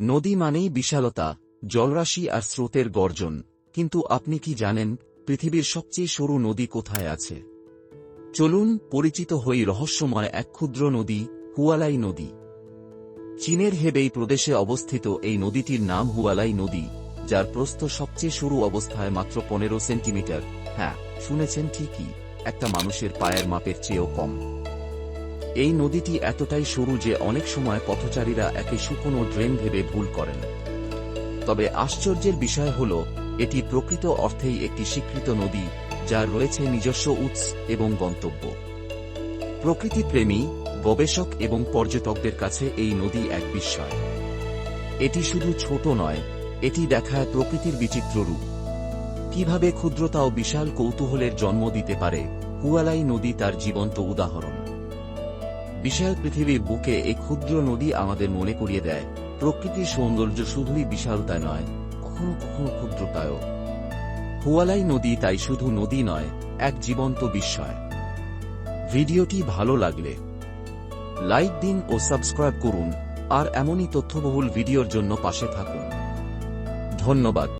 নদী মানেই বিশালতা, জলরাশি আর স্রোতের গর্জন। কিন্তু আপনি কি জানেন, পৃথিবীর সবচেয়ে সরু নদী কোথায় আছে? চলুন, পরিচিত হই রহস্যময় এক ক্ষুদ্র নদী, হুয়ালাই নদী। চীনের হেবেই প্রদেশে অবস্থিত এই নদীটির নাম হুয়ালাই নদী, যার প্রস্থ সবচেয়ে সরু অবস্থায় মাত্র পনেরো সেন্টিমিটার। হ্যাঁ শুনেছেন ঠিকই, একটা মানুষের পায়ের মাপের চেয়েও কম। এই নদীটি এতটাই সরু যে অনেক সময় পথচারীরা একে শুকনো ড্রেন ভেবে ভুল করেন। তবে আশ্চর্যের বিষয় হল, এটি প্রকৃত অর্থেই একটি স্বীকৃত নদী, যা রয়েছে নিজস্ব উৎস এবং গন্তব্য। প্রকৃতিপ্রেমী, গবেষক এবং পর্যটকদের কাছে এই নদী এক বিস্ময়। এটি শুধু ছোট নয়, এটি দেখায় প্রকৃতির বিচিত্র রূপ। কীভাবে ক্ষুদ্রতা ও বিশাল কৌতূহলের জন্ম দিতে পারে কুয়ালাই নদী তার জীবন্ত উদাহরণ। বিশাল পৃথিবীর বুকে এই ক্ষুদ্র নদী আমাদের মনে করিয়ে দেয়। প্রকৃতির সৌন্দর্য শুধুই বিশালতায় নয়, কখনো কখনো ক্ষুদ্রতায়ও। হুয়ালাই নদী তাই শুধু নদী নয়, এক জীবন্ত বিস্ময়। ভিডিওটি ভালো লাগলে লাইক দিন ও সাবস্ক্রাইব করুন, আর এমনই তথ্যবহুল ভিডিওর জন্য পাশে থাকুন। ধন্যবাদ।